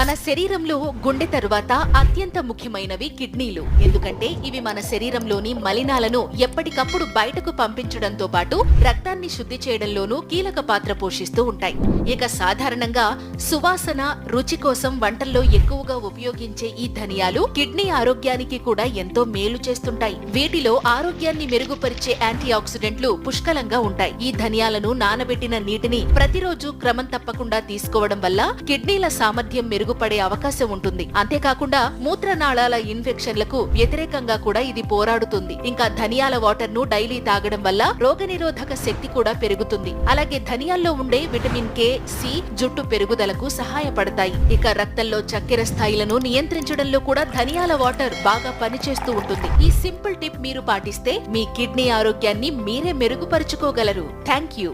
మన శరీరంలో గుండె తరువాత అత్యంత ముఖ్యమైనవి కిడ్నీలు. ఎందుకంటే ఇవి మన శరీరంలోని మలినాలను ఎప్పటికప్పుడు బయటకు పంపించడంతో పాటు రక్తాన్ని శుద్ధి చేయడంలోనూ కీలక పాత్ర పోషిస్తూ ఉంటాయి. ఇక సాధారణంగా సువాసన రుచి కోసం వంటల్లో ఎక్కువగా ఉపయోగించే ఈ ధనియాలు కిడ్నీ ఆరోగ్యానికి కూడా ఎంతో మేలు చేస్తుంటాయి. వీటిలో ఆరోగ్యాన్ని మెరుగుపరిచే యాంటీ ఆక్సిడెంట్లు పుష్కలంగా ఉంటాయి. ఈ ధనియాలను నానబెట్టిన నీటిని ప్రతిరోజు క్రమం తప్పకుండా తీసుకోవడం వల్ల కిడ్నీల సామర్థ్యం మెరుగుపడే అవకాశం ఉంటుంది. అంతేకాకుండా మూత్రనాళాల ఇన్ఫెక్షన్లకు వ్యతిరేకంగా కూడా ఇది పోరాడుతుంది. ఇంకా ధనియాల వాటర్ను డైలీ తాగడం వల్ల రోగనిరోధక శక్తి కూడా పెరుగుతుంది. అలాగే ధనియాల్లో ఉండే విటమిన్ కే సి జుట్టు పెరుగుదలకు సహాయపడతాయి. ఇక రక్తంలో చక్కెర స్థాయిలను నియంత్రించడంలో కూడా ధనియాల వాటర్ బాగా పనిచేస్తూ ఉంటుంది. ఈ సింపుల్ టిప్ మీరు పాటిస్తే మీ కిడ్నీ ఆరోగ్యాన్ని మీరే మెరుగుపరుచుకోగలరు. Thank you.